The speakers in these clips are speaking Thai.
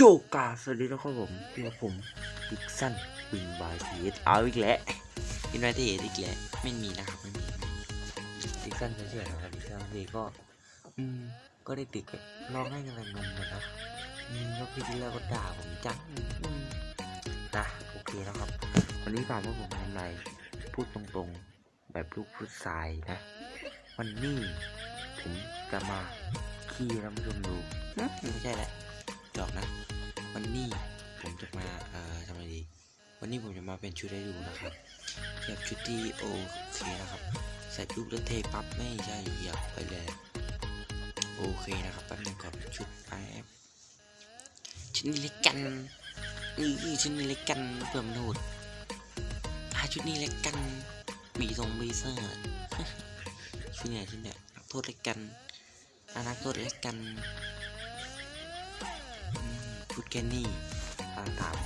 โจกาสวัสดีนะครับผมเดี๋ยผมดิกสันวินบายทีสเอาอีกแล้วอินไวท์เออีกแล้วไม่มีนะครับไม่มีดิกสันเฉยๆนะครับดิกสันทีก็อืมก็ได้ติดแบบร้องให้กันงงเหมือนะอืมแล้วพี่ที่แล้วก็ด่าผมจังนะโอเคนะครับ วันนี้ถามว่ผมทำอะไรพูดตรงๆ แบบลูกผู้ชายนะ วันนี้ผมจะมาขี้แล้วผู้ชมดูไม่ใช่แหละ จอกนะ วันนี้ผมจะมาเอ่อทำอะไรดี วันนี้ผมจะมาเป็นชุดให้ดูนะครับแบบชุดที่โอเคนะครับ ใส่ปุ๊บแล้วเทปั๊บไม่ใช่เหยียบไปเลยโอเคนะครับแป๊บนึงก่อนชุดไอแอฟชุดนี้เล็กกันนี่ชุดนี้เล็กกันเพื่อมันโหดหาชุดนี้เล็กกันบีทรงบีเซอร์ชุดเนี่ยชุดเนี่ยนักโทษเล็กกันอนักโทษเล็กกัน พูดแค่นี้ตาถาม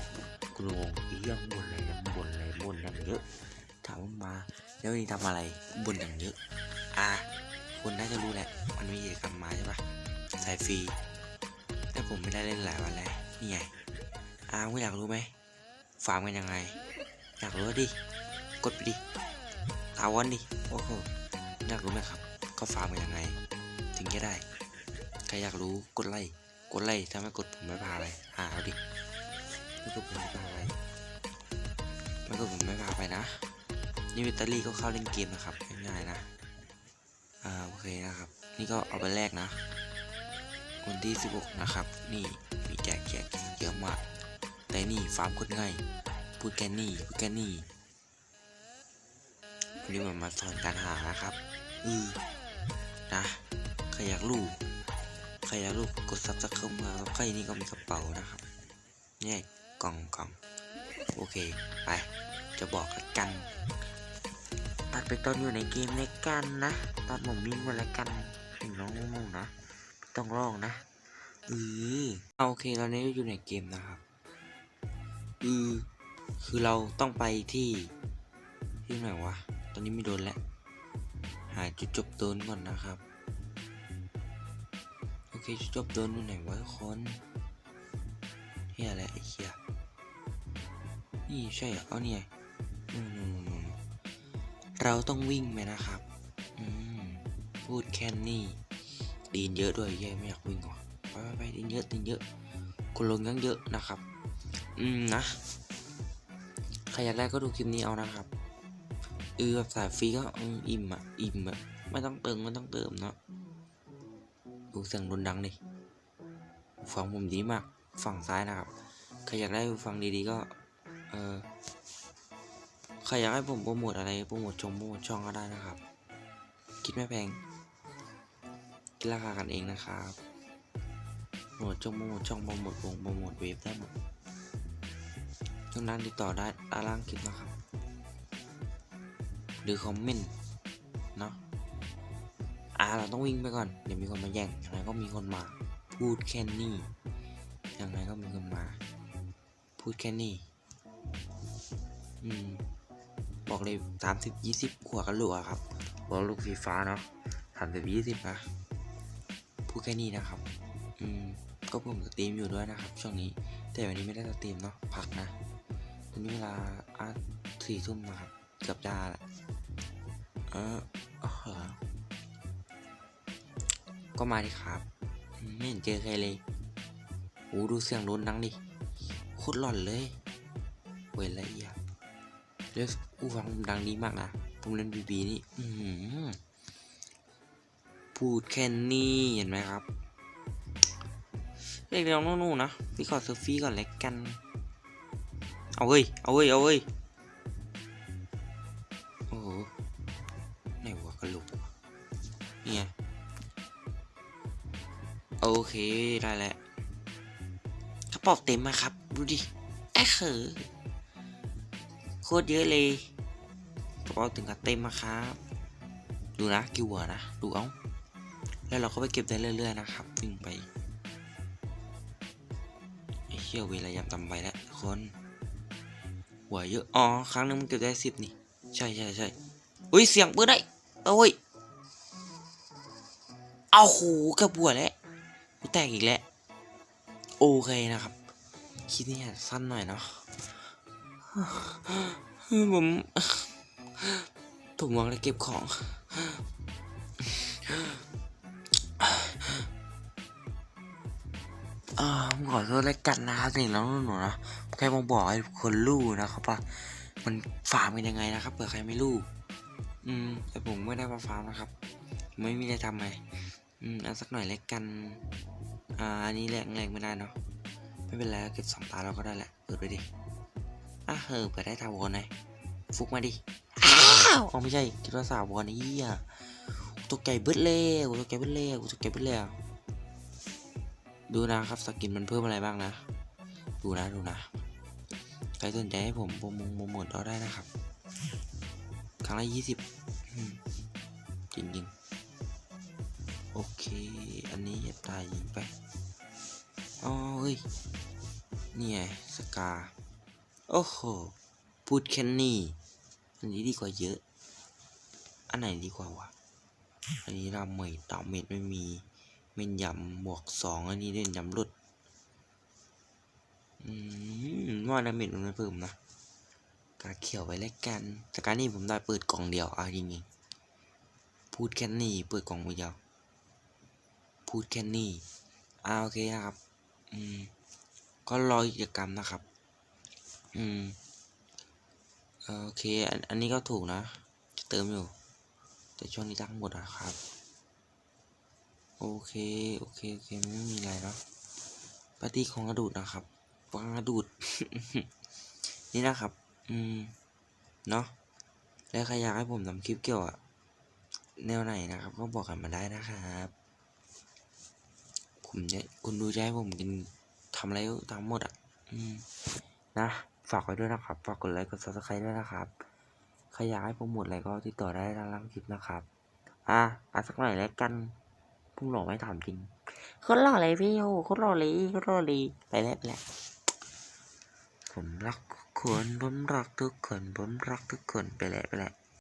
คุณลุงเรื่องบนอะไรบนอะไรบนอย่างเยอะถามมาแล้ววันนี้ทำอะไรบนอย่างเยอะอะคุณน่าจะรู้แหละมันมีกิจกรรมมาใช่ปะสายฟรีแต่ผมไม่ได้เล่นหลายวันแล้วนี่ไงอ่าไม่อยากรู้ไหมฟาร์มกันยังไง อยากรู้ดิกดไปดิถาวรดิโอ้โหอยากรู้ไหมครับ ก็ฟาร์มกันยังไง ถึงจะได้ ใครอยากรู้กดไลค์ กดไลค์ถ้าไมกดผมไม่พาไปหาเอาดิไม่กดผมไม่พาไปไม่กดผมไม่พาไปนะนี่แบตเตอรี่ก็เข้าเล่นเกมนะครับง่ายๆนะอ่าโอเคนะครับ นี่ก็เอาไปแลกนะวันที่ 16 นะครับ นี่มีแจกแจกเยอะมากแต่นี่ฟาร์มโคตรง่ายพูดแค่นี้พูดแค่นี้วันนี้มันมาสอนการหานะครับ อือนะใครอยากรู้ ใครอยากรู้กดซับสไครต์มาแล้วใครนี่ก็มีกระเป๋านะครับเนี่ยกล่องกล่องโอเคไปจะบอกกันตัดไปตอนอยู่ในเกมในกันนะตอนผมวิ่งมาแล้วกันถึงน้องงงนะต้องร้องนะอือเอาโอเคตอนนี้อยู่ในเกมนะครับอือคือเราต้องไปที่ที่ไหนวะตอนนี้ไม่โดนแล้วหาจุดจบโดนก่อนนะครับ เคจุดจบโดนอยู่ไหนวะทุกคนเฮียอะไรไอ้เฮียนี่ใช่เหรอเอาเนี่ยเราต้องวิ่งไปนะครับ อืม พูดแค่นี้ดีนเยอะด้วยแย่ไม่อยากวิ่งว่ะไปไปไปดินเยอะดินเยอะคนลงยังเยอะนะครับ อืมนะใครอยากได้ก็ดูคลิปนี้เอานะครับเออแบบสายฟรีก็อืมอิ่มอะ อิ่มอะ ไม่ต้องเติมไม่ต้องเติมเนาะ ดูเสียงรุนดังดิฟังผมดีมากฝั่งซ้ายนะครับใครอยากได้ฟังดีๆก็ เออใครอยากให้ผมโปรโมทอะไรโปรโมทชงโปรโมทช่องก็ได้นะครับ คิดไม่แพงคิดราคากันเองนะครับโหมดช่องโปรโมทช่องโปรโมทวงโปรโมทเว็บได้หมดทุกนั้นติดต่อได้ด้านล่างคลิปนะครับ หรือคอมเมนต์ เราต้องวิ่งไปก่อน เดี๋ยวมีคนมาแย่งยังไงก็มีคนมา พูดแค่นี้ยังไงก็มีคนมา พูดแค่นี้ อืม บอกเลยสามสิบยี่สิบขวกันหลัวครับบอกลูกฟีฟ้าเนาะสามสิบยี่สิบนะ พูดแค่นี้นะครับ อืม ก็ผมสตรีมอยู่ด้วยนะครับ ช่วงนี้ แต่วันนี้ไม่ได้สตรีมเนาะ พักนะวันนี้เวลาอาสี่ทุ่มนะครับ เกือบจะแหละเอออ๋อเหรอ ก็มาดิครับ ไม่เห็นเจอใครเลยโอ้ดูเสียงรุนดังดิโคตรหลอนเลยเว้ยละเอียดแล้วอู้ฟังดังดีมากนะผมเล่นบีบีนี่พูดแค่นี้เห็นไหมครับเรียกเรียงนู่นๆนะพี่ขอเซลฟี่ก่อนแล้วกัน เอาเว้ย เอาเว้ย เอาเว้ย โอ้โหไหนวะกระโหลกเนี่ย โอเคได้แล้วกระป๋าเต็มมาครับ ดูดิไอ้เขอโคตรเยอะเลยกระเป๋าถึงกับเต็มมาครับ ดูนะกิวหัวนะ ดูเอาแล้วเราก็ไปเก็บได้เรื่อย ๆ นะครับวิ่งไปไอ้เชี่ยวเวลายำตำไปแล้วคนหัวเยอะอ๋อครั้งหนึงมันเก็บได้สิบนี่ ใช่ใช่ใช่อุ้ยเสียงปืนได้โอ้ยเอาหูกระบวแล้ว กูแตกอีกแล้ว โอเคนะครับคลิปนี้สั้นหน่อยเนาะผมถูกมองและเก็บของ อ่าผมขอโทษแล้วกันนะครับสิ่งน้องหนูนะแค่มาบอกให้คนรู้นะครับว่ามันฟาร์มกันยังไงนะครับเผื่อใครไม่รู้ อืม แต่ผมไม่ได้มาฟาร์มนะครับ ไม่มีอะไรทำไง อืมเอาสักหน่อยแล้วกัน อ่า อันนี้แรงแรงไม่ได้เนาะ ไม่เป็นไรเก็บสองตาเราก็ได้แหละ เปิดไปดิ อะเออเปิดได้ทาวอนไงฟุกมาดิอ้าวอ๋อไม่ใช่ คิดว่าสาววอนไอ้เหี้ยตัวไก่เบิดเล่วตัวไก่เบิดเล่วตัวไก่เบิดเล่วดูนะครับสกินมันเพิ่มอะไรบ้างนะ ดูนะดูนะ ใครสนใจให้ผมโปรโมงโปรโมทเราได้นะครับ ครั้งละยี่สิบจริงจริงๆ โอเค อันนี้จะตายยิงไปอ๋อเฮ้ย นี่ไงสกา โอ้โห พูดแค่นี้ อันนี้ดีกว่าเยอะ อันไหนดีกว่าวะ อันนี้เราเมดดาเมจไม่มี เมนยำบวกสองอันนี้เล่นยำหลุดอืมว่าดาเมจมันไม่เพิ่มนะ กาเขียวไว้แล้วกันแต่การนี้ผมได้เปิดกล่องเดียวเอาจริงๆพูดแค่นี้เปิดกล่องมือเดียว พูดแค่นี้อ่าโอเคนะครับ อืม ก็รอกิจกรรมนะครับ อืมเออโอเคอันอันนี้ก็ถูกนะ จะเติมอยู่ แต่ช่วงนี้ตั้งหมดอะครับ โอเค โอเค โอเค ไม่มีอะไรเนาะปฏิของกระดูดนะครับวางกระดูด นี่นะครับ อืม เนาะแล้วใครอยากให้ผมทำคลิปเกี่ยวกับแนวไหนนะครับ ก็บอกกันมาได้นะครับ ผมจะคุณดูให้ผมกินทำอะไรก็ทำหมดอะนะฝากไว้ด้วยนะครับ ฝากกดไลค์กด subscribe ด้วยนะครับ ใครอยากให้ผมหมดอะไรก็ติดต่อได้ทางล่างคลิปนะครับ อะอะสักหน่อยแล้วกันพุ่งหล่อไม่ถามจริงโคนหล่อเลยพี่โอ้โคนหล่อเลยโคนหล่อเลยไปแล้วไปแล้วผมรักทุกคน ผมรักทุกคน ผมรักทุกคนไปแล้วไปแล้ว